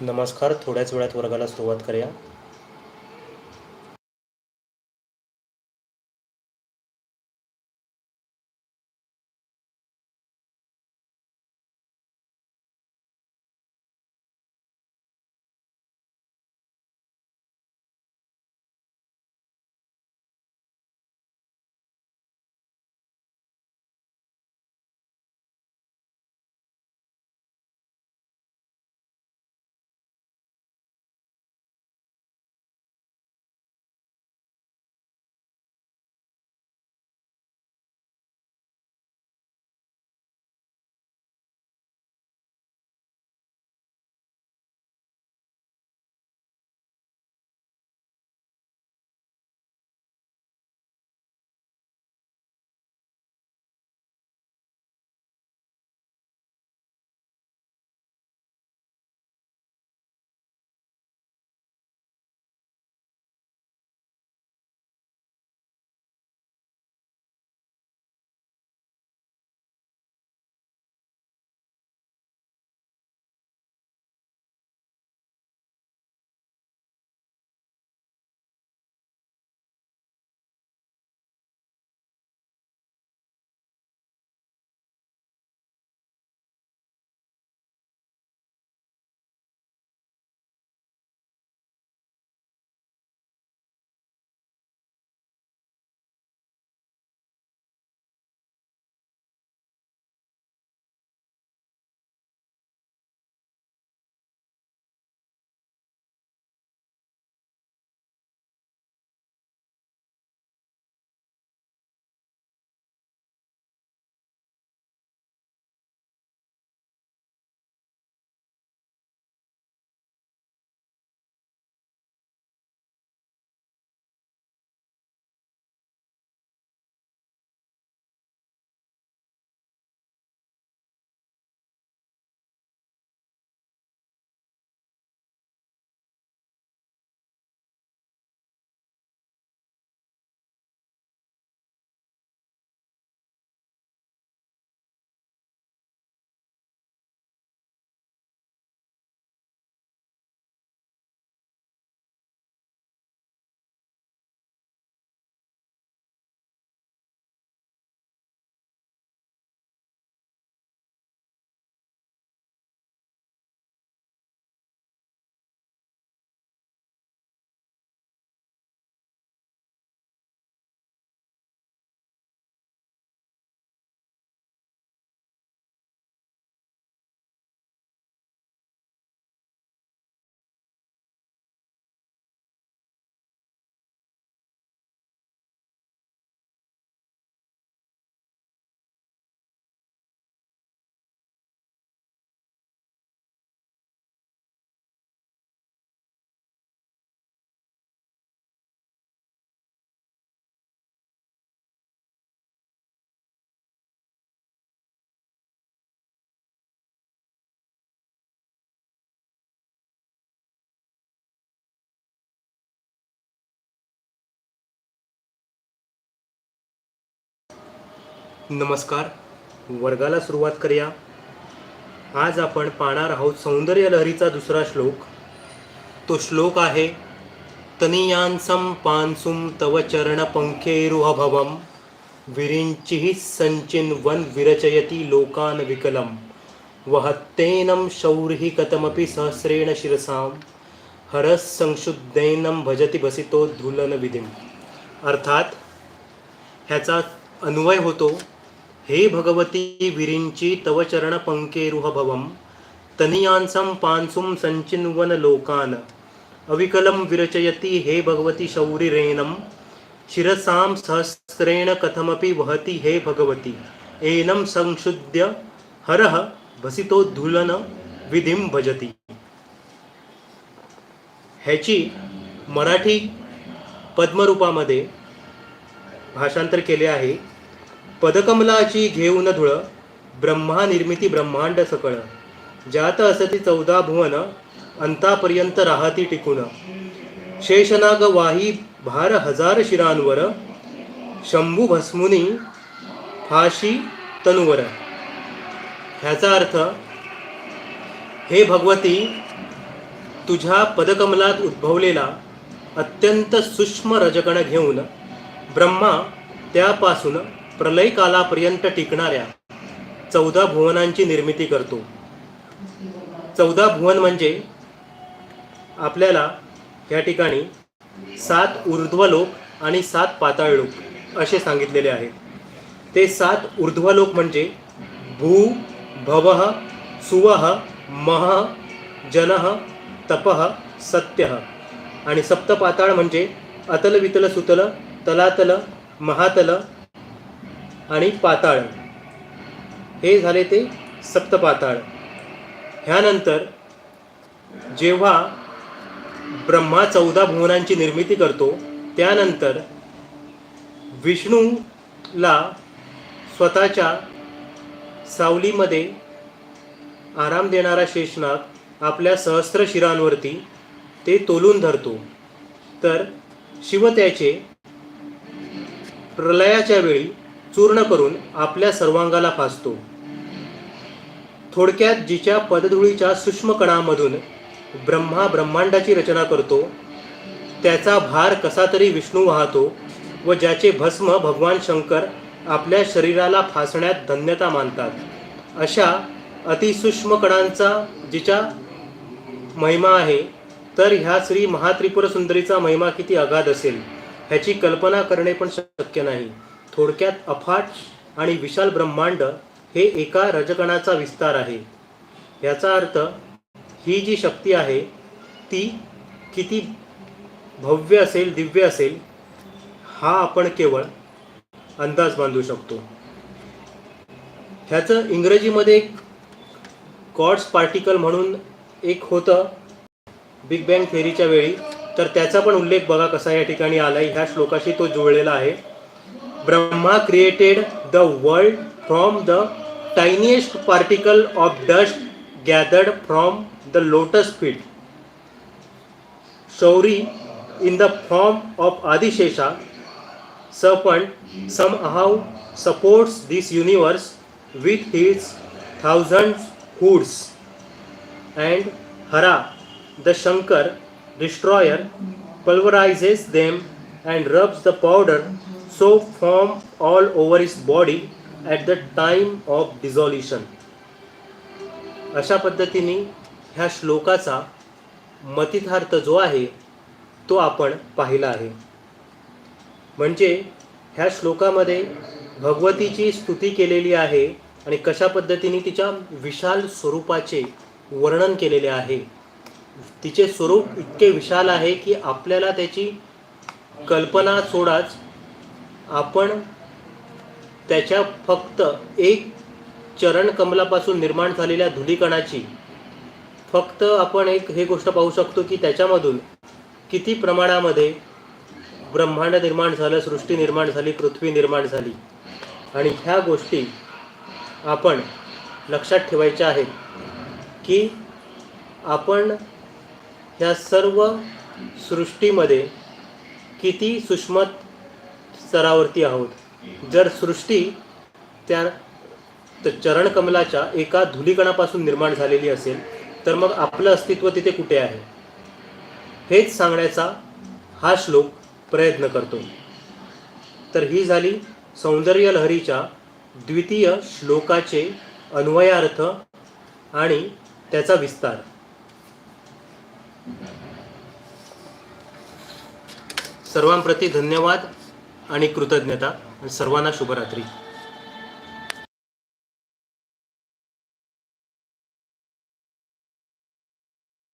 नमस्कार. थोड्याच वेळात वर्गाला सुरुवात करूया. नमस्कार. वर्गाला सुरुवात करूया. आज आपण पाहणार आहोत सौंदर्य लहरीचा दुसरा श्लोक. तो श्लोक आहे तनियांसम पानसुम तव चरण पंखेरुहभवम विरिंचिः संचिन वन विरचयति लोकान विकलम। वहत्तेनं शौरिः कथमपि सहस्रेण शिरसाम हरस संशुद्धैनं भजति भसितो धुलन विधिम अर्थात ह्याचा अन्वय होतो हे भगवती विरिंची तव चरण पंकेरुह भवम। तनियांसम पांसुम संचिन्वन लोकान। अविकलम विरचयति हे भगवती शौरिरेणम। शिरसां सहस्रेण कथमपि वहति हे भगवती। एनं संशुद्ध्य हरः भसितोद्धुलन विधिं भजति। ह्याची मराठी पद्मरूपामध्ये भाषांतर केले आहे। पदकमलाची घेऊन धुळ ब्रह्मा निर्मिती ब्रह्मांड सकळ. ज्यात असती चौदा भुवन अंतापर्यंत राहती टिकून. शेषनाग वाही भार हजार शिरांवर शंभू भस्मुनी फाशी तनुवर. ह्याचा अर्थ हे भगवती तुझ्या पदकमलात उद्भवलेला अत्यंत सूक्ष्म रजकण घेऊन ब्रह्मा त्यापासून प्रलय कालापर्यंत टिकणाऱ्या चौदा भुवनांची निर्मिती करतो. चौदा भुवन म्हणजे आपल्याला या ठिकाणी सात ऊर्ध्वलोक आणि सात पाताळलोक असे सांगितलेले आहेत. ते सात ऊर्ध्वलोक म्हणजे भू भव सुवह मह जन तपः सत्य आणि सप्तपाताळ म्हणजे अतल वितल सुतल तलातल महातल आणि पाताळ. हे झाले ते सप्तपाताळ. ह्यानंतर जेव्हा ब्रह्मा चौदा भुवनांची निर्मिती करतो त्यानंतर विष्णूला स्वतःच्या सावलीमध्ये आराम देणारा शेषनाग आपल्या सहस्त्र शिरांवरती ते तोलून धरतो. तर शिव त्याचे प्रलयाच्या वेळी चूर्ण करून आपल्या सर्वांगाला फासतो. थोडक्यात जिच्या पदधुळीच्या सूक्ष्म कणामधून ब्रह्मा ब्रह्मांडाची रचना करतो त्याचा भार कसा तरी विष्णू वाहतो व ज्याचे भस्म भगवान शंकर आपल्या शरीराला फासण्यात धन्यता मानतात. अशा अतिसूक्ष्म कणांचा जिच्या महिमा आहे तर ह्या श्री महात्रिपुर सुंदरीचा महिमा किती अगाध असेल ह्याची कल्पना करणे पण शक्य नाही. थोडक्यात अफाट आणि विशाल ब्रह्मांड हे एका रजकणाचा विस्तार आहे. याचा अर्थ ही जी शक्ती आहे ती किती भव्य असेल दिव्य असेल हा आपण केवळ अंदाज बांधू शकतो. ह्याचं इंग्रजीमध्ये एक गॉड्स पार्टिकल म्हणून एक होतं बिग बँग थेरीच्या वेळी. तर त्याचा पण उल्लेख बघा कसा या ठिकाणी आला आहे ह्या श्लोकाशी तो जुळलेला आहे. Brahma created the world from the tiniest particle of dust gathered from the lotus feet. Shauri, in the form of Adishesha, serpent, somehow supports this universe with his thousands hoods. And Hara, the Shankar, destroyer, pulverizes them and rubs the powder so form all over his body at the time of dissolution. अशा पद्धतीने ह्या श्लोकाचा मतितार्थ जो आहे तो आपण पाहिला आहे म्हणजे ह्या श्लोकामध्ये भगवतीची स्तुती केलेली आहे आणि कशा पद्धतीने तिच्या विशाल स्वरूपाचे वर्णन केलेले आहे तिचे स्वरूप इतके विशाल आहे की आपल्याला त्याची कल्पना सोडाच आपण त्याच्या फक्त एक चरण कमलापासून निर्माण झालेल्या धुलीकणाची फक्त आपण एक हे गोष्ट पाहू शकतो की त्याच्यामधून किती प्रमाणामध्ये ब्रह्मांड निर्माण झालं सृष्टी निर्माण झाली पृथ्वी निर्माण झाली. आणि ह्या गोष्टी आपण लक्षात ठेवायच्या आहेत की आपण ह्या सर्व सृष्टीमध्ये किती सुष्मत स्तरावरती आहोत. जर सृष्टी त्या चरणकमलाच्या एका धुलीकणापासून निर्माण झालेली असेल तर मग आपलं अस्तित्व तिथे कुठे आहे? हेच सांगण्याचा हा श्लोक प्रयत्न करतो. तर ही झाली सौंदर्य लहरीच्या द्वितीय श्लोकाचे अन्वयार्थ आणि त्याचा विस्तार. सर्वांप्रती धन्यवाद. आणि कृतज्ञता. सर्वांना शुभरात्री.